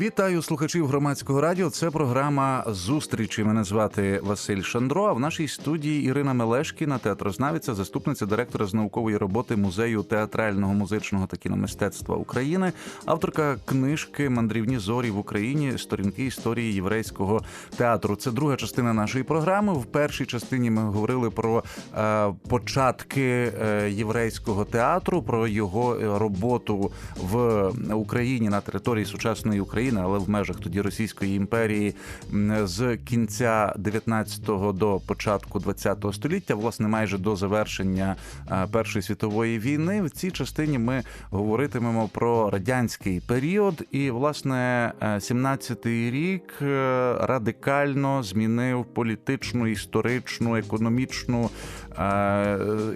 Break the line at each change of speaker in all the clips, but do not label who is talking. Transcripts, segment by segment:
Вітаю слухачів громадського радіо. Це програма зустрічі. Мене звати Василь Шандро. А в нашій студії Ірина Мелешкіна, театрознавиця, заступниця директора з наукової роботи музею театрального, музичного та кіномистецтва України, авторка книжки Мандрівні зорі в Україні сторінки історії єврейського театру. Це друга частина нашої програми. В першій частині ми говорили про е, початки е, єврейського театру, про його е, роботу в Україні на території сучасної України. України, але в межах тоді Російської імперії з кінця 19-го до початку 20-го століття, власне, майже до завершення Першої світової війни. В цій частині ми говоритимемо про радянський період, і власне 17-й рік е, радикально змінив політичну, історичну, економічну, е,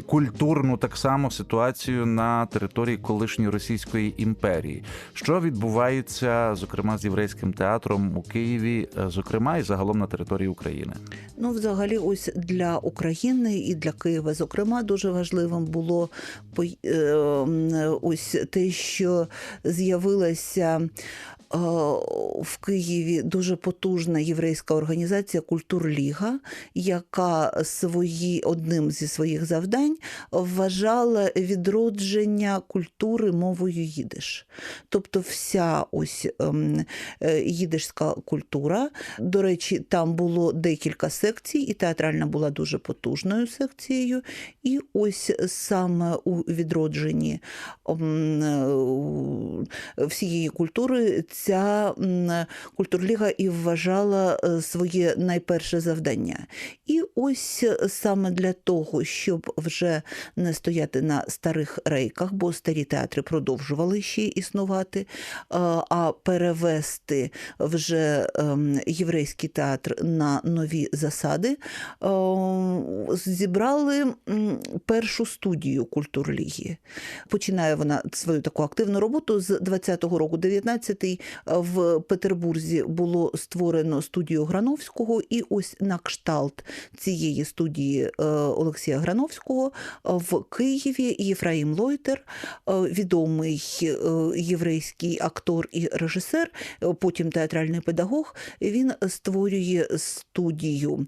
культурну так само ситуацію на території колишньої Російської імперії, що відбувається зокрема з єврейським театром у Києві, е, зокрема і загалом на території України?
Ну, взагалі, ось для України і для Києва, зокрема, дуже важливим було е, ось те, що з'явилася в Києві дуже потужна єврейська організація Культурліга, яка свої одним зі своїх завдань вважала відродження культури мовою їдиш. Тобто, вся ось ем, е, їдишська культура. До речі, там було декілька секцій, і театральна була дуже потужною секцією. І ось саме у відродженні ем, е, всієї культури ця культурліга і вважала е, своє найперше завдання. І ось саме для того, щоб вже не стояти на старих рейках, бо старі театри продовжували ще існувати, е, а перевести вже ем, єврейський театр на нові засади, е, зібрали першу студію культурліги. Починає вона свою таку активну роботу з 20-го року, 19-й в Петербурзі було створено студію Грановського, і ось на кшталт цієї студії е, Олексія Грановського в Києві Єфраїм Лойтер, е, відомий е, єврейський актор і режисер, потім театральний педагог. Він створює студію.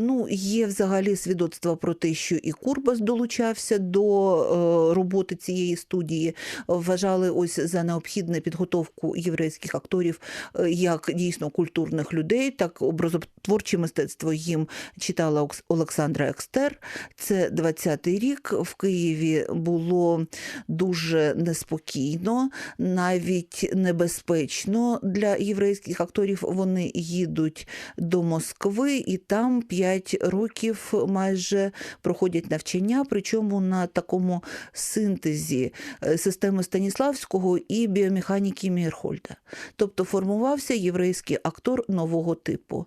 Ну, Є взагалі свідоцтва про те, що і Курбас долучався до роботи цієї студії. Вважали ось за необхідне підготовку єврейських акторів е, як дійсно культурних людей, так образотворче мистецтво їм читала Олександра Екстер. Це 20-й рік. В Києві було дуже неспокійно, навіть небезпечно для єврейських акторів. Вони їдуть до Москви і там 5 років майже проходять навчання, причому на такому синтезі е, системи Станіславського і біомеханіки Мірхольда. Тобто формувався єврейський актор нового типу.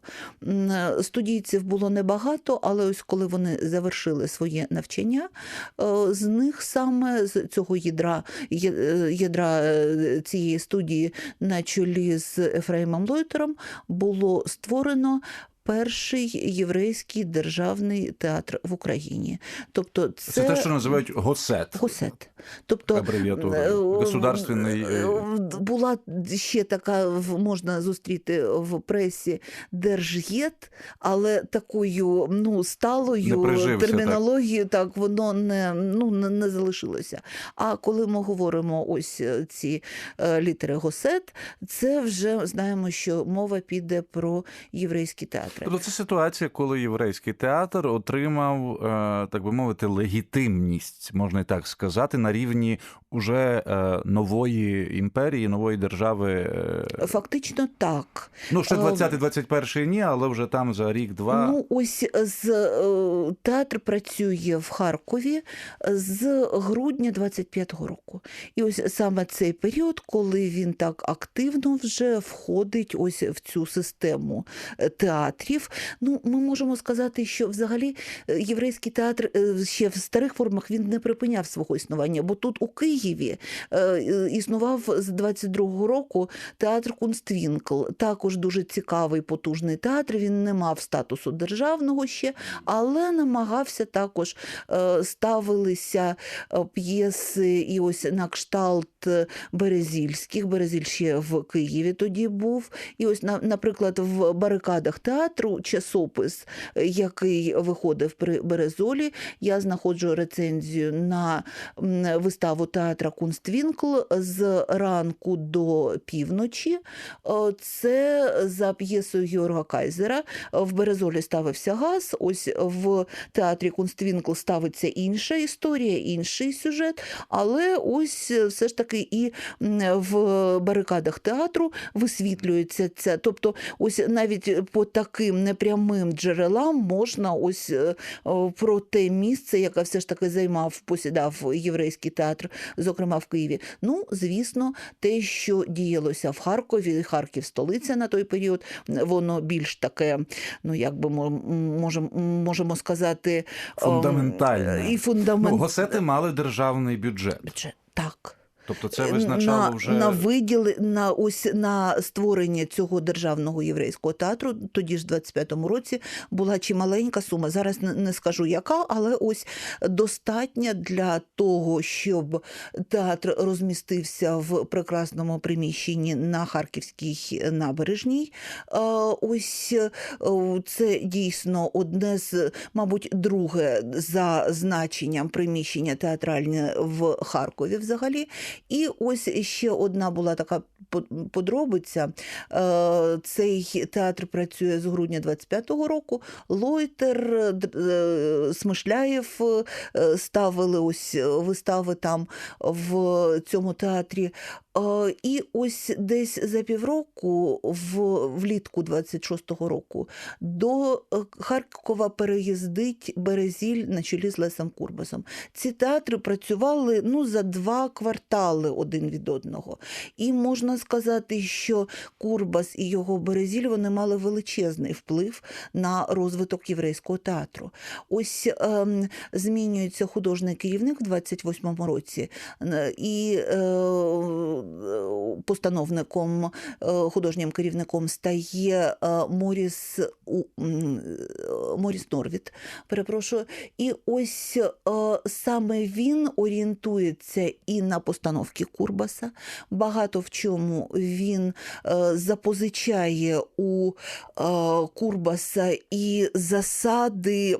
Студійців було небагато, але ось коли вони завершили своє навчання, е, з них саме з цього ядра е, ядра е, цієї студії на чолі з Ефраїмом Лойтером було створено перший єврейський державний театр в Україні. Тобто, це,
це те, що називають ГОСЕТ.
ГОСЕТ. Тобто
абревіатура е, государственний е,
була ще така можна зустріти в пресі держєт, але такою ну сталою термінологією так. так воно не ну не, не залишилося. А коли ми говоримо ось е, ці літери ГОСЕТ, це вже знаємо, що мова піде про єврейський театр театри.
Тобто це ситуація, коли єврейський театр отримав, е, так би мовити, легітимність, можна і так сказати, на рівні уже е, нової імперії, нової держави.
Е. Фактично так.
Ну, ще 20-21 ні, але вже там за рік-два.
Ну, ось з театр працює в Харкові з грудня 25-го року. І ось саме цей період, коли він так активно вже входить ось в цю систему театрів театрів. Ну, ми можемо сказати, що взагалі е, єврейський театр е, ще в старих формах він не припиняв свого існування, бо тут у Києві е, існував з 22-го року театр Кунствінкл. Також дуже цікавий потужний театр. Він не мав статусу державного ще, але намагався також ставилися п'єси і ось на кшталт Березільських. Березіль ще в Києві тоді був. І ось, наприклад, в барикадах театру часопис, е, який виходив при Березолі, я знаходжу рецензію на виставу театра Кунствінкл з ранку до півночі. Е, Це за п'єсою Георга Кайзера. В Березолі ставився газ. Ось в театрі Кунствінкл ставиться інша історія, інший сюжет. Але ось е, все ж таки і в барикадах театру висвітлюється це. Тобто, ось навіть по таким непрямим джерелам можна ось е, про те місце, яке все ж таки займав, посідав єврейський театр, зокрема в Києві. Ну, звісно, те, що діялося в Харкові, Харків столиця на той період, воно більш таке, ну як би можемо, можемо сказати, ем,
Фундаментальне.
і фундамент...
Ну, госети мали державний бюджет.
Бюджет. Так.
Тобто це визначало
на,
вже
на виділи на ось на створення цього державного єврейського театру. Тоді ж, в 25-му році, була чималенька сума. Зараз не, не скажу яка, але ось достатня для того, щоб театр розмістився в прекрасному приміщенні на Харківській набережній. Е, Ось е, це дійсно одне з, мабуть, друге за значенням приміщення театральне в Харкові взагалі. І ось ще одна була така по- подробиця. Е, Цей театр працює з грудня 25-го року. Лойтер, е, Смишляєв е, ставили ось вистави там в цьому театрі. Е, І ось десь за півроку, влітку 26-го року, до е, Харкова переїздить Березіль на чолі з Лесом Курбасом. Ці театри працювали ну, за два квартали один від одного. І можна сказати, що Курбас і його Березіль вони мали величезний вплив на розвиток єврейського театру. Ось ем, змінюється художній керівник в 28-му році, е, і е, постановником, е, художнім керівником стає е, Моріс, е, Моріс Норвіт. Перепрошую. І ось е, саме він орієнтується і на постановки Курбаса. Багато в чому він е, запозичає у е, Курбаса і засади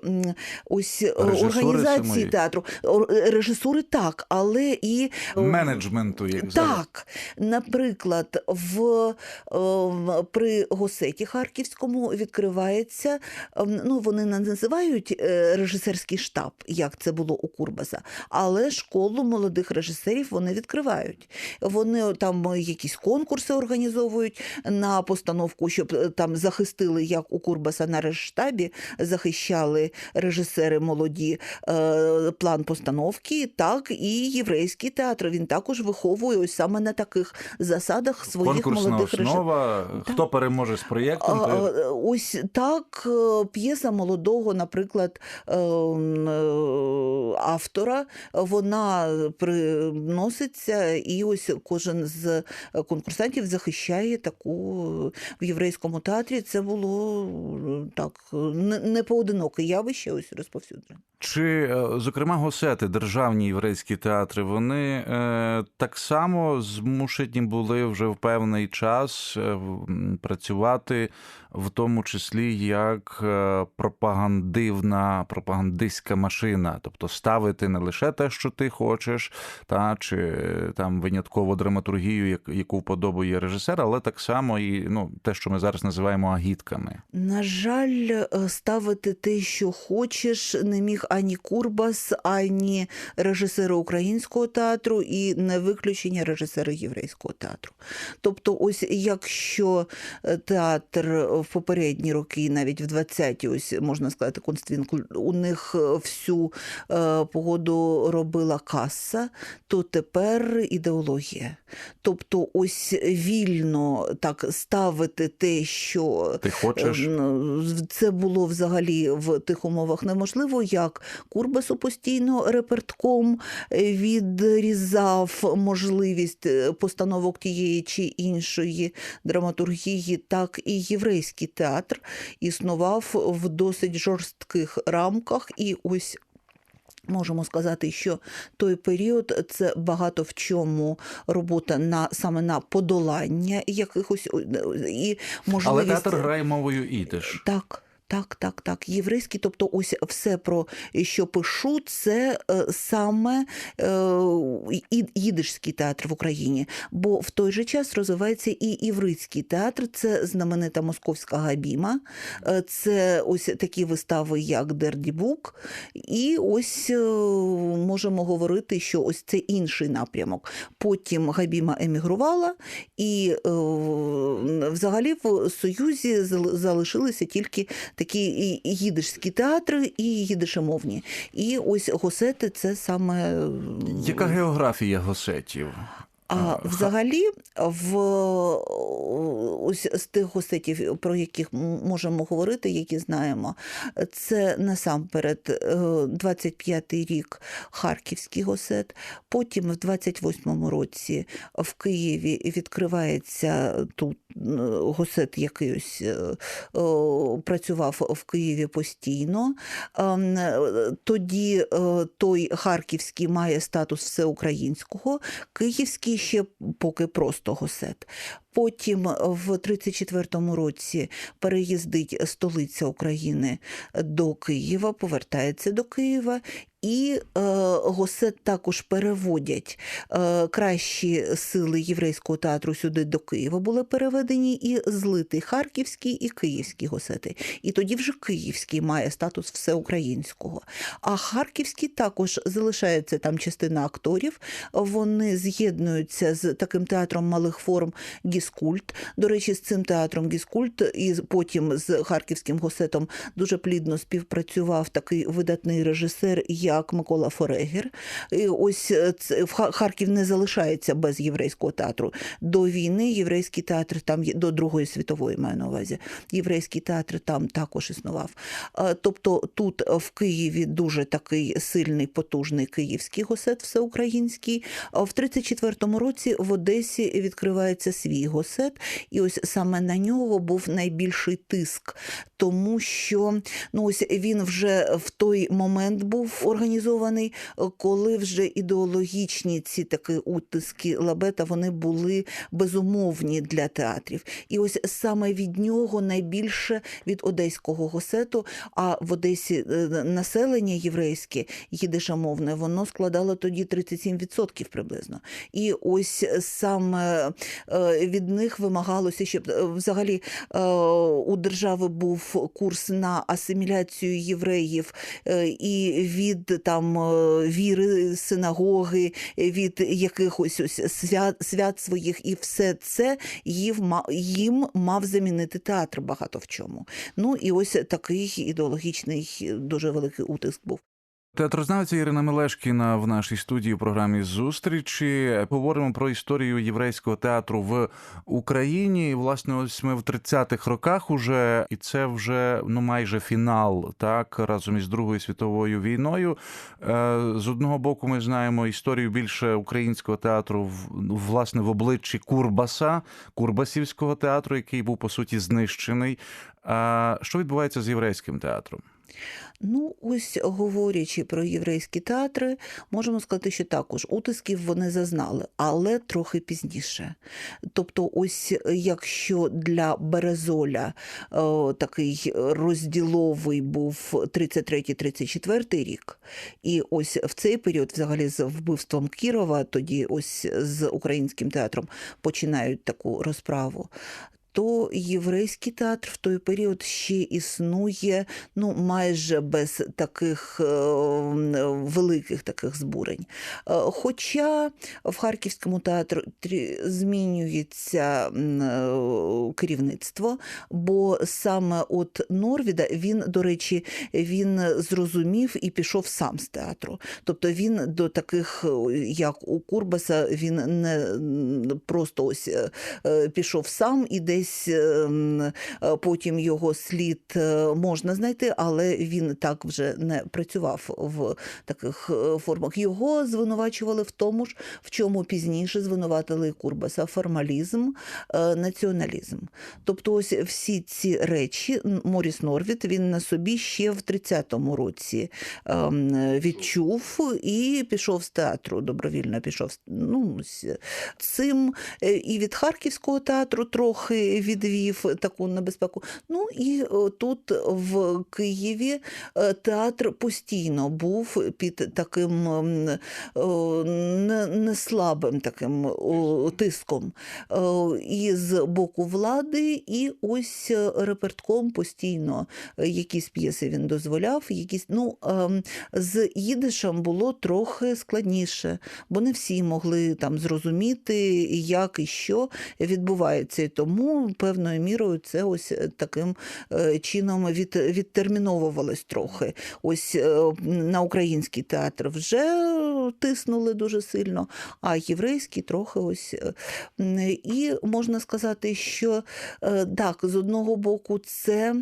ось е,
Режисури
організації
самої.
театру. Режисури так, але і е,
менеджменту, як зараз.
Так, наприклад, в, ем, при Госеті Харківському відкривається, ем, ну вони не називають е, режисерський штаб, як це було у Курбаса, але школу молодих режисерів вони відкривають. Вони там якісь конкурси організовують на постановку, щоб е, там захистили, як у Курбаса на режштабі, захищали режисери молоді е, план постановки, так і єврейський театр. Він також виховує ось саме на таких засадах своїх
Конкурсна
молодих
основа. Хто переможе з проєктом,
А,
то
Ось так е, п'єса молодого, наприклад, е, м, е, автора, вона приноситься, і ось кожен з конкурсантів захищає таку в єврейському театрі. Це було е, так не, поодиноке явище, ось розповсюджене.
Чи, е, зокрема, госети, державні єврейські театри, вони е, так само змушені були вже в певний час е, працювати, в тому числі як пропагандивна, пропагандистська машина, тобто ставити не лише те, що ти хочеш, та чи там винятково драматургію, як- яку вподобує режисер, але так само і ну, те, що ми зараз називаємо агітками.
На жаль, ставити те, що хочеш, не міг ані Курбас, ані режисери українського театру, і не виключення режисери єврейського театру. Тобто, ось якщо е, театр в попередні роки, навіть в 20-ті, ось можна сказати, Константин, у них е, всю е, погоду робила каса, то тепер ідеологія. Тобто, ось вільно так ставити те, що
Ти хочеш?
Це було взагалі в тих умовах неможливо, як Курбасу постійно репертком е, відрізав можливість е, постановок тієї чи іншої драматургії, так і єврейський театр існував в досить жорстких рамках. І ось Можемо сказати, що той період це багато в чому робота на саме на подолання якихось е, і
Але театр грає мовою ідиш.
так. Так, так, так. Єврейський, тобто, ось все, про що пишу, це е, саме е, їдишський театр в Україні. Бо в той же час розвивається і івритський театр, це знаменита московська габіма, е, це ось такі вистави, як Дердібук. І ось е, можемо говорити, що ось це інший напрямок. Потім Габіма емігрувала, і е, взагалі в Союзі залишилися тільки такі і- їдишські театри і їдишемовні. І ось госети це саме
Яка географія госетів?
а взагалі, в ось з тих госетів, про яких можемо говорити, які знаємо, це насамперед е, 25-й рік Харківський госет. Потім в 28-му році в Києві відкривається тут е, госет, який ось е, працював в Києві постійно. Ем, Тоді е, той Харківський має статус всеукраїнського, Київський ще поки просто госет. Потім в 34-му році переїздить столиця України до Києва, повертається до Києва. І е, госет також переводять е, кращі сили єврейського театру сюди до Києва були переведені і злитий Харківський і Київський госети. І тоді вже Київський має статус всеукраїнського. А Харківський також залишається там частина акторів. Вони з'єднуються з таким театром малих форм Гіскульт. До речі, з цим театром Гіскульт і потім з харківським госетом дуже плідно співпрацював такий видатний режисер, як Микола Форегер. І ось це Харків не залишається без єврейського театру. До війни єврейський театр там до Другої світової маю на увазі. Єврейський театр там також існував. Тобто тут в Києві дуже такий сильний, потужний київський госет всеукраїнський. В 34-му році в Одесі відкривається свій госет, і ось саме на нього був найбільший тиск, тому що ну ось він вже в той момент був організований, коли вже ідеологічні ці такі утиски лабета вони були безумовні для театрів. І ось саме від нього найбільше від одеського госету. А в Одесі е, населення єврейське їдишомовне, воно складало тоді 37% приблизно. І ось саме е, від них вимагалося, щоб е, взагалі е, у держави був курс на асиміляцію євреїв е, і від там е, віри синагоги, від якихось ось свят, свят своїх, і все це їм мав замінити театр багато в чому. Ну і ось такий ідеологічний дуже великий утиск був.
Театрознавця Ірина Мелешкіна в нашій студії у програмі зустрічі. Говоримо про історію єврейського театру в Україні. Власне, ось ми в 30-х роках уже, і це вже ну майже фінал, так разом із Другою світовою війною. Е, З одного боку, ми знаємо історію більше українського театру власне в обличчі Курбаса, Курбасівського театру, який був по суті знищений. А що відбувається з єврейським театром?
Ну, ось говорячи про єврейські театри, можемо сказати, що також утисків вони зазнали, але трохи пізніше. Тобто, ось якщо для Березоля о, такий розділовий був 33-34 рік, і ось в цей період, взагалі, з вбивством Кірова, тоді ось з українським театром починають таку розправу. То єврейський театр в той період ще існує ну, майже без таких е, великих таких збурень. Е, Хоча в Харківському театрі змінюється е, керівництво, бо саме от Норвіда він, до речі, він зрозумів і пішов сам з театру. Тобто він до таких, е, як у Курбаса, він не просто ось е, е, пішов сам і десь е, м, е, потім його слід е, можна знайти, але він так вже не працював в таких е, формах. Його звинувачували в тому ж, в чому пізніше звинуватили Курбаса формалізм, націоналізм. Тобто, ось всі ці речі Моріс Норвіт він на собі ще в 30-му році ем, відчув і пішов з театру. Добровільно пішов ну, з цим і від Харківського театру трохи відвів таку небезпеку. Ну і е, тут в Києві е, театр постійно був під таким ем, о, не, не слабим таким тиском Е, і з боку влади, і ось е, репертком постійно е, якісь п'єси він дозволяв, якісь ну ем, з їдишем було трохи складніше, бо не всі могли там зрозуміти, як і що відбувається. Тому певною мірою це ось таким е, чином від, відтерміновувалось трохи. Ось е, на український театр вже тиснули дуже сильно, а єврейський трохи ось. е, І можна сказати, що е, так, з одного боку, це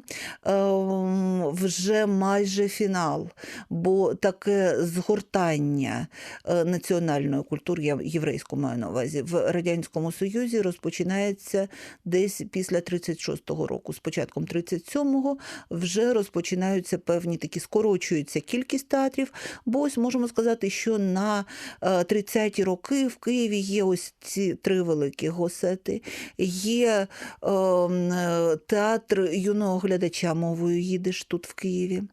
вже майже фінал, бо таке згортання е, національної культури, я єврейську маю на увазі, в Радянському Союзі розпочинається десь після 36-го року. З початком 37-го вже розпочинаються певні такі скорочується кількість театрів, бо ось можемо сказати, що на е, 30-ті роки в Києві є ось ці три великі госети, є е, е, театр юного глядача мовою їдиш тут в Києві,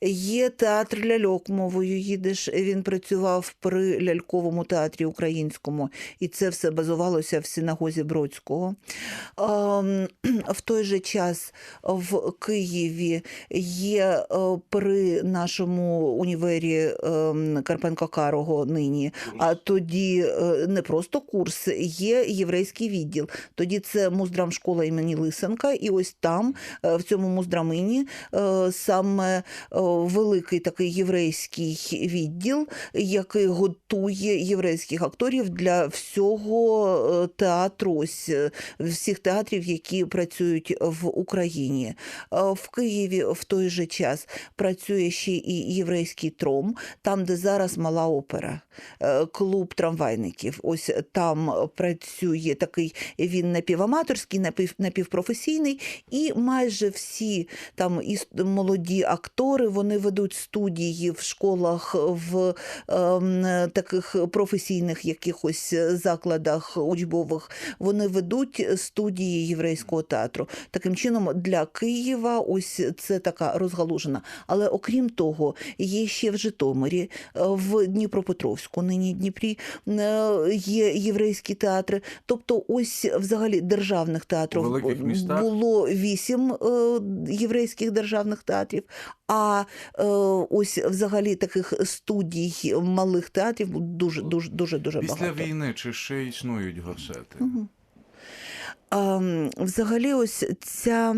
є театр ляльок мовою їдиш. Він працював при ляльковому театрі українському, і це все базувалося в синагозі Бродського. Ем, В той же час в Києві є е, при нашому універі ем, Карпенко Карого нині, а тоді е, не просто курс, є єврейський відділ. Тоді це муздрамшкола імені Лисенка, і ось там, е, в цьому муздрамині, саме великий такий єврейський відділ, який готує єврейських акторів для всього театру, ось всіх театрів, які працюють в Україні. Е, В Києві в той же час працює ще і єврейський тром, там, де зараз мала опера, е, клуб трамвайників. Ось там працює такий він напіваматорський, напів, напівпрофесійний, і майже всі там і молоді актори вони ведуть студії в школах, в ем, таких професійних якихось закладах учбових. Вони ведуть студії єврейського театру. Таким чином, для Києва ось це така розгалужена. Але окрім того, є ще в Житомирі, е, в Дніпропетровську, нині Дніпрі е, є єврейські театри. Тобто, ось взагалі державних театрів було вісім е, єврейських державних театрів. А ось взагалі таких студій малих театрів дуже дуже дуже дуже
Після
багато.
війни чи ще існують госети?
А, м, взагалі, ось ця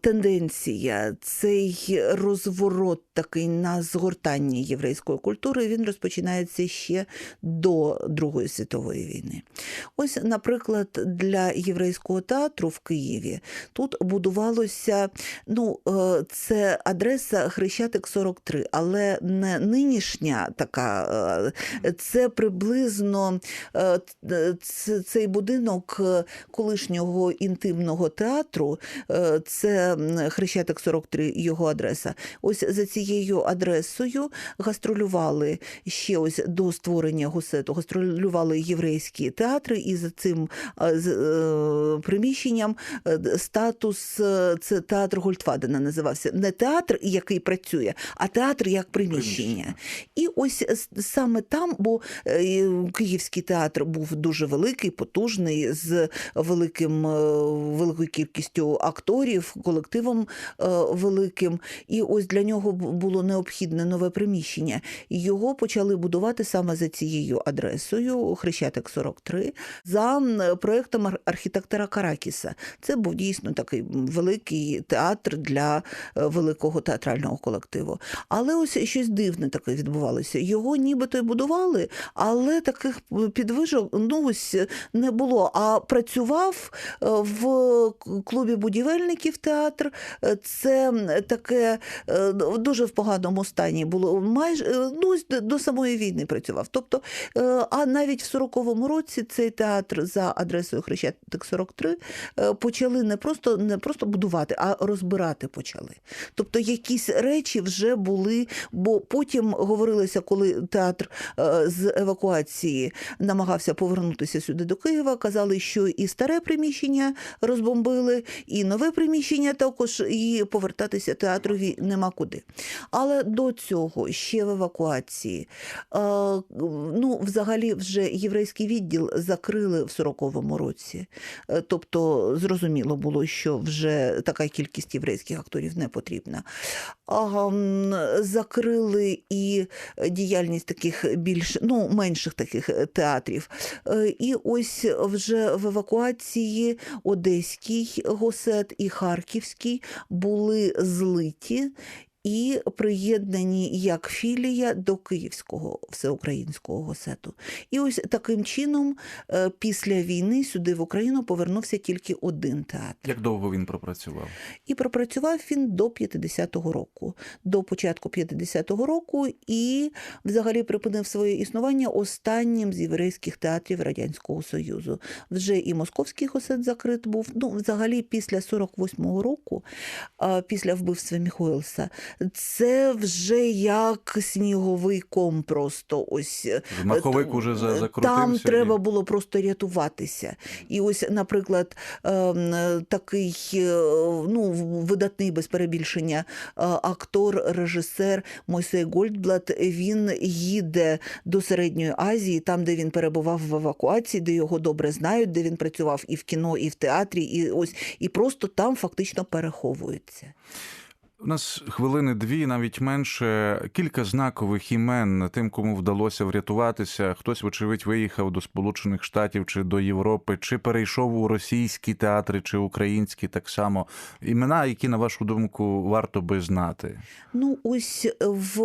тенденція, цей розворот такий на згортання єврейської культури, він розпочинається ще до Другої світової війни. Ось, наприклад, для єврейського театру в Києві тут будувалося, ну, е, це адреса Хрещатик 43, але не нинішня така, е, це приблизно е, цей будинок колишнього інтимного театру, Це Хрещатик 43, його адреса. Ось за цією адресою гастролювали ще ось до створення гусету, гастролювали єврейські театри, і за цим е, приміщенням е, статус е, це театр Гольдфадена називався. Не театр, який працює, а театр як приміщення. І ось саме там, бо Київський театр був дуже великий, потужний, з великим, великою кількістю акторів, колективом е, великим. І ось для нього було необхідне нове приміщення. Його почали будувати саме за цією адресою Хрещатик 43, за проектом архітектора Каракіса. Це був дійсно такий великий театр для е, великого театрального колективу. Але ось щось дивне таке відбувалося. Його нібито й будували, але таких підвижок ну, ось не було. А працював е, в клубі будівельників театр. Е, Це таке е, дуже в поганому стані було. Майже е, ну, до- самої війни працював. Тобто, а навіть в 40-му році цей театр за адресою Хрещатик 43 е, почали не просто, не просто будувати, а розбирати почали. Тобто якісь речі вже були, бо потім говорилося, коли театр з евакуації намагався повернутися сюди до Києва, казали, що і старе приміщення розбомбили, і нове приміщення також, і повертатися театрові нема куди. Але до цього ще в евакуації, е, ну, взагалі, вже єврейський відділ закрили в 40-му році. Е, Тобто, зрозуміло було, що вже така кількість єврейських акторів не потрібна. Закрили і діяльність таких більш ну, менших таких е, театрів. І ось вже в евакуації Одеський госет і Харківський були злиті. І приєднані як філія до Київського всеукраїнського госету. І ось таким чином, е, після війни сюди в Україну повернувся тільки один театр.
Як довго він пропрацював?
І пропрацював він до 50-го року, до початку 50-го року, і взагалі припинив своє існування останнім з єврейських театрів Радянського Союзу. Вже і московський госет закрит був. Ну, взагалі, після 48-го року, після вбивства Міхоелса, це вже як сніговий ком просто ось.
Маховик уже за- закрутився.
Там
і-
треба було просто рятуватися. І ось, наприклад, ем, е, такий е, ну, видатний без перебільшення е, актор, режисер Мойсей Гольдблат, він їде до Середньої Азії, там, де він перебував в евакуації, де його добре знають, де він працював і в кіно, і в театрі, і ось і просто там фактично переховується.
У нас хвилини дві, навіть менше. Кілька знакових імен тим, кому вдалося врятуватися. Хтось, вочевидь, виїхав до Сполучених Штатів чи до Європи, чи перейшов у російські театри, чи українські так само. Імена, які, на вашу думку, варто би знати.
Ну, ось в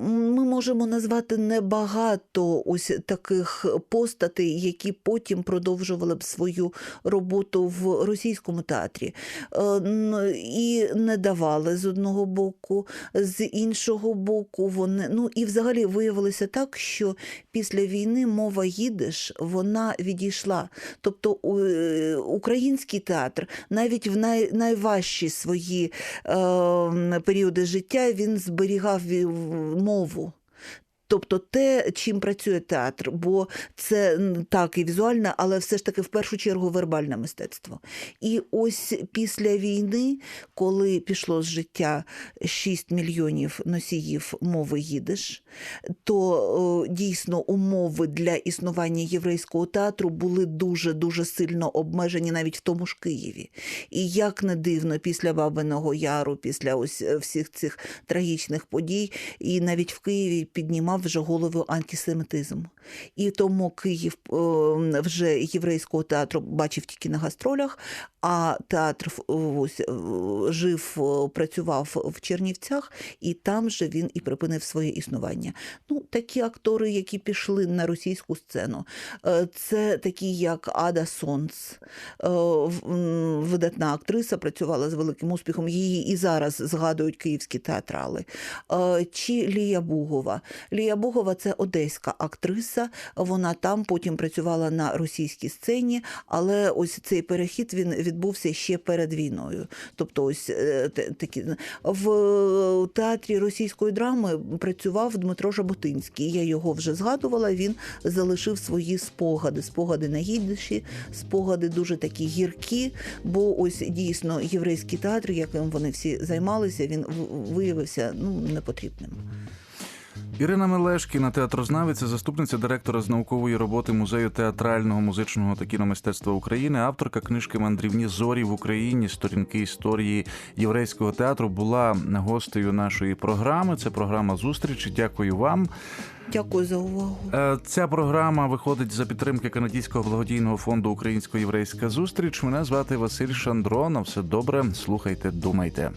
ми можемо назвати небагато ось таких постатей, які потім продовжували б свою роботу в російському театрі. Е, І не давали з одного боку, з іншого боку, вони ну і взагалі виявилося так, що після війни мова їдиш, вона відійшла. Тобто е, український театр навіть в най, найважчі свої е, періоди життя він зберігав мову. Тобто те, чим працює театр, бо це так і візуальне, але все ж таки в першу чергу вербальне мистецтво. І ось після війни, коли пішло з життя 6 мільйонів носіїв мови їдиш, то дійсно умови для існування єврейського театру були дуже дуже сильно обмежені навіть в тому ж Києві. І як не дивно, після Бабиного Яру, після ось е, всіх цих трагічних подій, і навіть в Києві піднімав вже голову антисемітизм. І тому Київ е, вже єврейського театру бачив тільки на гастролях, а театр е, ось, е, жив, працював в Чернівцях, і там же він і припинив своє існування. Ну, такі актори, які пішли на російську сцену, це такі, як Ада Сонц, видатна актриса, працювала з великим успіхом. Її і зараз згадують київські театрали. Чи Лія Бугова. Марія Богова це одеська актриса. Вона там потім працювала на російській сцені, але ось цей перехід він відбувся ще перед війною. Тобто, ось е, такі в театрі російської драми працював Дмитро Жаботинський. Я його вже згадувала. Він залишив свої спогади, спогади на гіддиші, спогади дуже такі гіркі. Бо ось дійсно єврейський театр, яким вони всі займалися, він виявився ну непотрібним.
Ірина Мелешкіна, театрознавиця, заступниця директора з наукової роботи музею театрального, музичного та кіномистецтва України, авторка книжки Мандрівні зорі в Україні, сторінки історії єврейського театру, була гостею нашої програми. Це програма зустрічі. Дякую вам.
Дякую за увагу.
Е, Ця програма виходить за підтримки канадського благодійного фонду Українсько-єврейська зустріч. Мене звати Василь Шандро. На все добре. Слухайте, думайте.